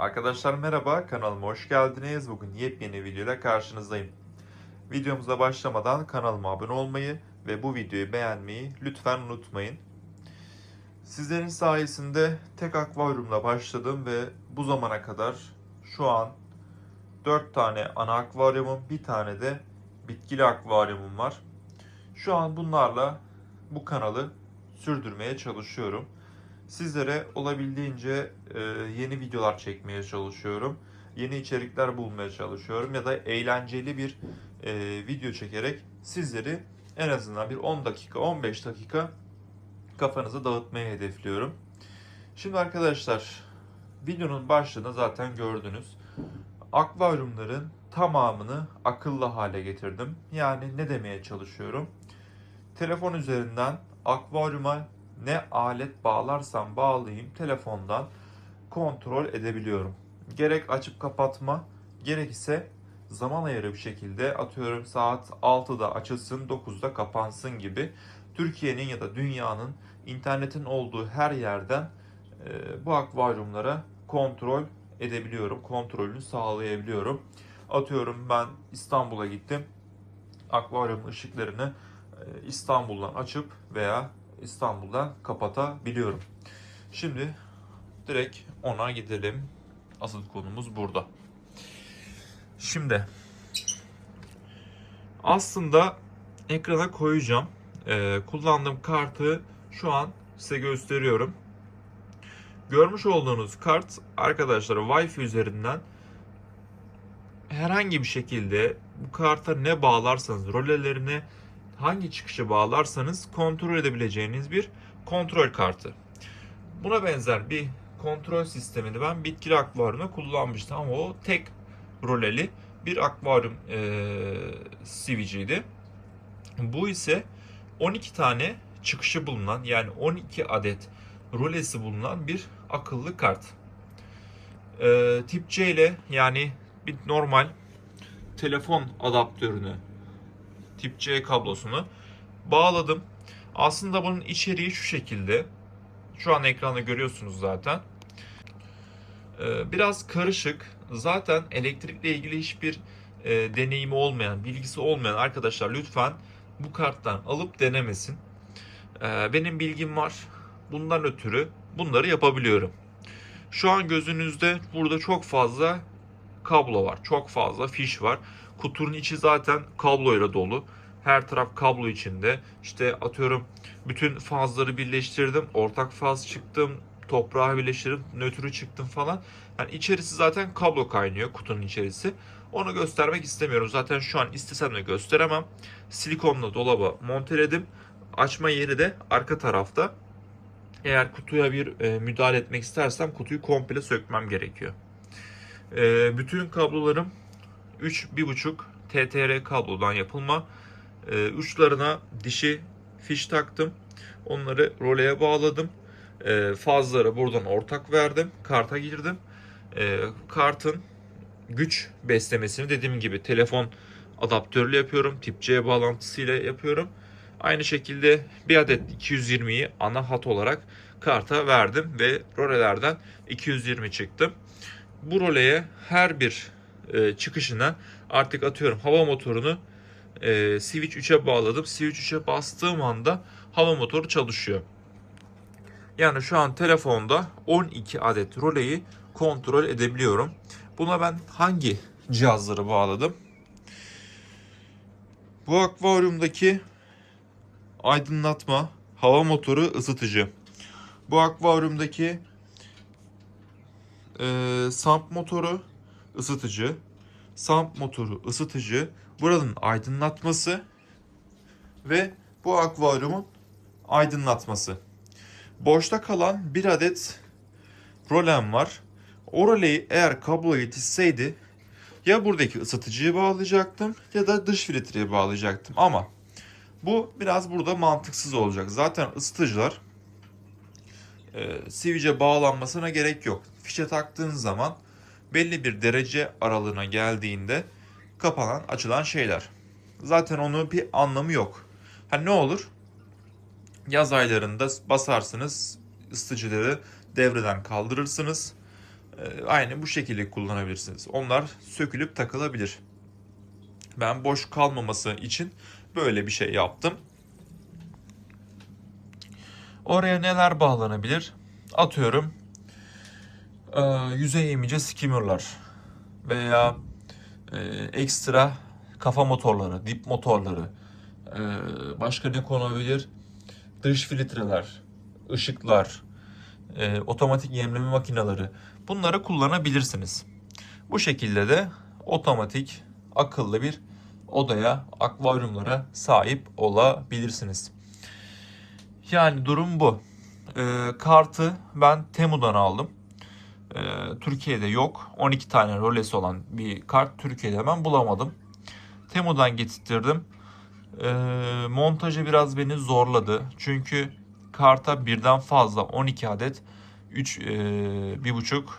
Arkadaşlar merhaba, kanalıma hoş geldiniz. Bugün yepyeni videoyla karşınızdayım. Videomuza başlamadan kanalıma abone olmayı ve bu videoyu beğenmeyi lütfen unutmayın. Sizlerin sayesinde tek akvaryumla başladım ve bu zamana kadar şu an 4 tane ana akvaryumum, bir tane de bitkili akvaryumum var. Şu an bunlarla bu kanalı sürdürmeye çalışıyorum. Sizlere olabildiğince e, yeni videolar çekmeye çalışıyorum. Yeni içerikler bulmaya çalışıyorum ya da eğlenceli bir e, video çekerek sizleri en azından bir 10 dakika 15 dakika kafanızı dağıtmayı hedefliyorum. Şimdi arkadaşlar videonun başlığında zaten gördünüz. Akvaryumların tamamını akıllı hale getirdim. Yani ne demeye çalışıyorum? Telefon üzerinden akvaryuma ne alet bağlarsam bağlayayım telefondan kontrol edebiliyorum. Gerek açıp kapatma, gerek ise zaman ayarı bir şekilde atıyorum saat 6'da açılsın 9'da kapansın gibi Türkiye'nin ya da dünyanın internetin olduğu her yerden e, bu akvaryumlara kontrol edebiliyorum. Kontrolünü sağlayabiliyorum. Atıyorum ben İstanbul'a gittim. Akvaryum ışıklarını e, İstanbul'dan açıp veya İstanbul'dan kapatabiliyorum. Şimdi direkt ona gidelim. Asıl konumuz burada. Şimdi aslında ekrana koyacağım. Ee, kullandığım kartı şu an size gösteriyorum. Görmüş olduğunuz kart arkadaşlar Wi-Fi üzerinden herhangi bir şekilde bu karta ne bağlarsanız rolelerine hangi çıkışı bağlarsanız kontrol edebileceğiniz bir kontrol kartı. Buna benzer bir kontrol sistemini ben bitkili akvaryumda kullanmıştım ama o tek roleli bir akvaryum e, siviciydi. Bu ise 12 tane çıkışı bulunan yani 12 adet rolesi bulunan bir akıllı kart. E, tip C ile yani bir normal telefon adaptörünü tip C kablosunu bağladım. Aslında bunun içeriği şu şekilde. Şu an ekranda görüyorsunuz zaten. Ee, biraz karışık. Zaten elektrikle ilgili hiçbir e, deneyimi olmayan, bilgisi olmayan arkadaşlar lütfen bu karttan alıp denemesin. Ee, benim bilgim var. Bundan ötürü bunları yapabiliyorum. Şu an gözünüzde burada çok fazla kablo var. Çok fazla fiş var. Kutunun içi zaten kabloyla dolu. Her taraf kablo içinde. İşte atıyorum bütün fazları birleştirdim. Ortak faz çıktım. Toprağı birleştirdim. Nötrü çıktım falan. Yani içerisi zaten kablo kaynıyor kutunun içerisi. Onu göstermek istemiyorum. Zaten şu an istesem de gösteremem. Silikonla dolaba monteledim. Açma yeri de arka tarafta. Eğer kutuya bir e, müdahale etmek istersem kutuyu komple sökmem gerekiyor. E, bütün kablolarım 3-1.5 TTR kablodan yapılma. E, uçlarına dişi fiş taktım. Onları roleye bağladım. E, fazları buradan ortak verdim. Karta girdim. E, kartın güç beslemesini dediğim gibi telefon adaptörlü yapıyorum. Tip C bağlantısıyla yapıyorum. Aynı şekilde bir adet 220'yi ana hat olarak karta verdim ve rolelerden 220 çıktım. Bu roleye her bir e, çıkışına artık atıyorum hava motorunu e, switch 3'e bağladım. Switch 3'e bastığım anda hava motoru çalışıyor. Yani şu an telefonda 12 adet roleyi kontrol edebiliyorum. Buna ben hangi cihazları bağladım? Bu akvaryumdaki aydınlatma, hava motoru, ısıtıcı. Bu akvaryumdaki e, sump motoru, ısıtıcı. Sump motoru, ısıtıcı. Buranın aydınlatması ve bu akvaryumun aydınlatması. Boşta kalan bir adet rolem var. O roleyi eğer kablo yetişseydi ya buradaki ısıtıcıyı bağlayacaktım ya da dış filtreye bağlayacaktım ama bu biraz burada mantıksız olacak. Zaten ısıtıcılar e, sivice bağlanmasına gerek yok. Fişe taktığın zaman belli bir derece aralığına geldiğinde kapanan açılan şeyler. Zaten onun bir anlamı yok. Ha ne olur? Yaz aylarında basarsınız ısıtıcıları devreden kaldırırsınız. e, aynı bu şekilde kullanabilirsiniz. Onlar sökülüp takılabilir. Ben boş kalmaması için böyle bir şey yaptım. Oraya neler bağlanabilir? Atıyorum e, yüzey emici skimmerlar veya e, ekstra kafa motorları, dip motorları, e, başka ne konabilir? Dış filtreler, ışıklar, e, otomatik yemleme makineleri bunları kullanabilirsiniz. Bu şekilde de otomatik akıllı bir odaya, akvaryumlara sahip olabilirsiniz. Yani durum bu. E, kartı ben Temu'dan aldım. E, Türkiye'de yok. 12 tane rolesi olan bir kart Türkiye'de ben bulamadım. Temu'dan getirttirdim. E, montajı biraz beni zorladı. Çünkü karta birden fazla 12 adet 3 e, bir buçuk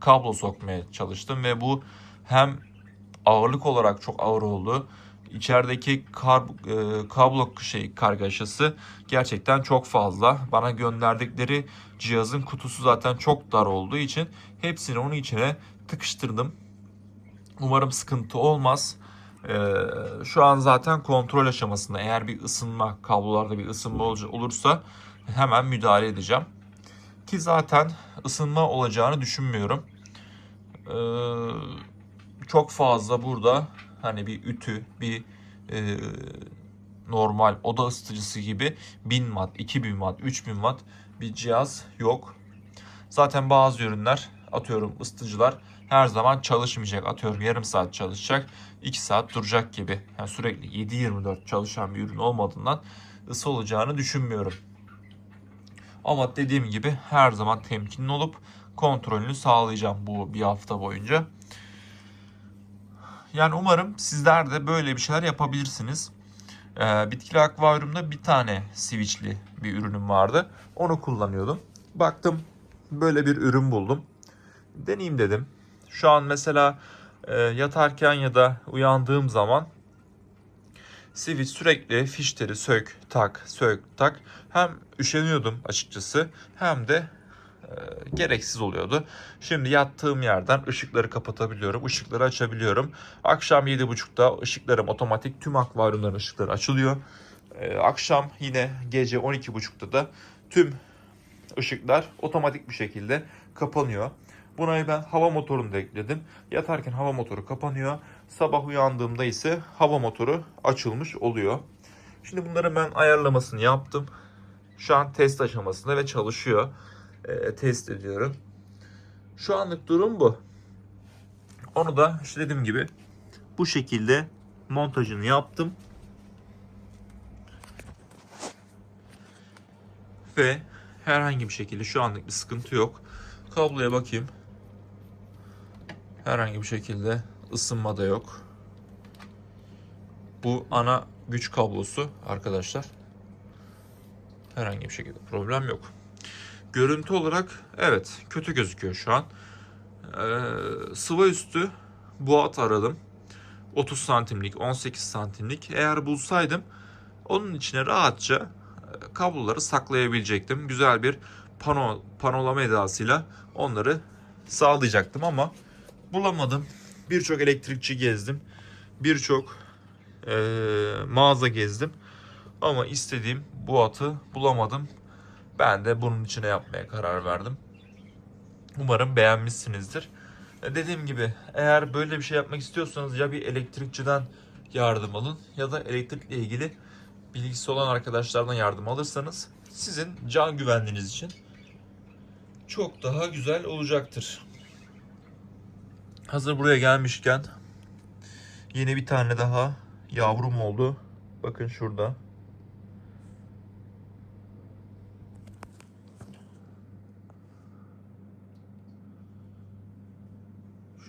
kablo sokmaya çalıştım ve bu hem ağırlık olarak çok ağır oldu. İçerideki kar, e, kablo şey kargaşası gerçekten çok fazla. Bana gönderdikleri cihazın kutusu zaten çok dar olduğu için hepsini onun içine tıkıştırdım. Umarım sıkıntı olmaz. Ee, şu an zaten kontrol aşamasında. Eğer bir ısınma, kablolarda bir ısınma ol- olursa hemen müdahale edeceğim. Ki zaten ısınma olacağını düşünmüyorum. Ee, çok fazla burada hani bir ütü, bir e, normal oda ısıtıcısı gibi 1000 watt, 2000 watt, 3000 watt bir cihaz yok. Zaten bazı ürünler atıyorum ısıtıcılar her zaman çalışmayacak. Atıyorum yarım saat çalışacak, 2 saat duracak gibi. Yani sürekli 7-24 çalışan bir ürün olmadığından ısı olacağını düşünmüyorum. Ama dediğim gibi her zaman temkinli olup kontrolünü sağlayacağım bu bir hafta boyunca. Yani umarım sizler de böyle bir şeyler yapabilirsiniz. Ee, bitkili akvaryumda bir tane switchli bir ürünüm vardı. Onu kullanıyordum. Baktım böyle bir ürün buldum. Deneyeyim dedim. Şu an mesela e, yatarken ya da uyandığım zaman switch sürekli fişleri sök tak sök tak. Hem üşeniyordum açıkçası hem de e, gereksiz oluyordu. Şimdi yattığım yerden ışıkları kapatabiliyorum, ışıkları açabiliyorum. Akşam 7.30'da ışıklarım otomatik tüm akvaryumların ışıkları açılıyor. E, akşam yine gece 12.30'da da tüm ışıklar otomatik bir şekilde kapanıyor. Buna ben hava motorunu da ekledim. Yatarken hava motoru kapanıyor. Sabah uyandığımda ise hava motoru açılmış oluyor. Şimdi bunları ben ayarlamasını yaptım. Şu an test aşamasında ve çalışıyor. Ee, test ediyorum. Şu anlık durum bu. Onu da işte dediğim gibi bu şekilde montajını yaptım. Ve herhangi bir şekilde şu anlık bir sıkıntı yok. Kabloya bakayım. Herhangi bir şekilde ısınma da yok. Bu ana güç kablosu arkadaşlar. Herhangi bir şekilde problem yok. Görüntü olarak evet kötü gözüküyor şu an. Ee, sıva üstü buat aradım. 30 santimlik, 18 santimlik. Eğer bulsaydım onun içine rahatça e, kabloları saklayabilecektim. Güzel bir pano panolama edasıyla onları sağlayacaktım ama bulamadım. Birçok elektrikçi gezdim. Birçok e, mağaza gezdim. Ama istediğim bu atı bulamadım. Ben de bunun içine yapmaya karar verdim. Umarım beğenmişsinizdir. E, Dediğim gibi eğer böyle bir şey yapmak istiyorsanız ya bir elektrikçiden yardım alın ya da elektrikle ilgili bilgisi olan arkadaşlardan yardım alırsanız sizin can güvenliğiniz için çok daha güzel olacaktır. Hazır buraya gelmişken yeni bir tane daha yavrum oldu. Bakın şurada.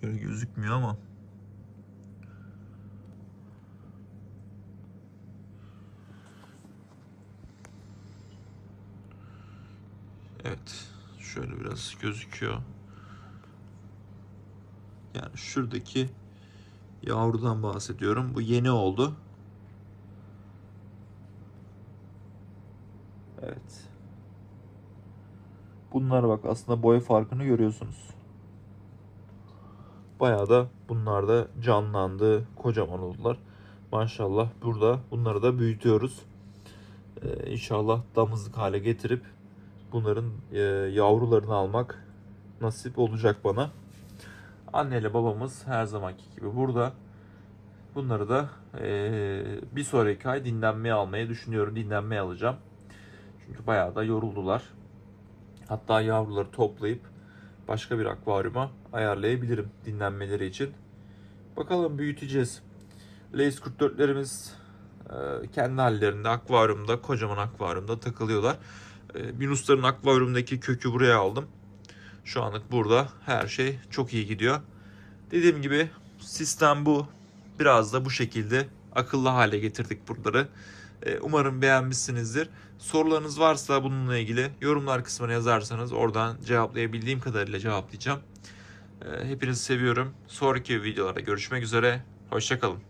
Şöyle gözükmüyor ama. Evet. Şöyle biraz gözüküyor. Yani şuradaki yavrudan bahsediyorum. Bu yeni oldu. Evet. Bunlar bak aslında boy farkını görüyorsunuz. Bayağı da bunlar da canlandı. Kocaman oldular. Maşallah burada bunları da büyütüyoruz. Ee, inşallah damızlık hale getirip bunların e, yavrularını almak nasip olacak bana. Anneyle babamız her zamanki gibi burada. Bunları da e, bir sonraki ay dinlenmeye almayı düşünüyorum. Dinlenmeye alacağım. Çünkü bayağı da yoruldular. Hatta yavruları toplayıp başka bir akvaryuma ayarlayabilirim dinlenmeleri için. Bakalım büyüteceğiz. Lace 44'lerimiz e, kendi hallerinde akvaryumda, kocaman akvaryumda takılıyorlar. E, Minusların akvaryumdaki kökü buraya aldım. Şu anlık burada her şey çok iyi gidiyor. Dediğim gibi sistem bu. Biraz da bu şekilde akıllı hale getirdik buraları. E, Umarım beğenmişsinizdir. Sorularınız varsa bununla ilgili yorumlar kısmına yazarsanız oradan cevaplayabildiğim kadarıyla cevaplayacağım. E, Hepinizi seviyorum. Sonraki videolarda görüşmek üzere. Hoşçakalın.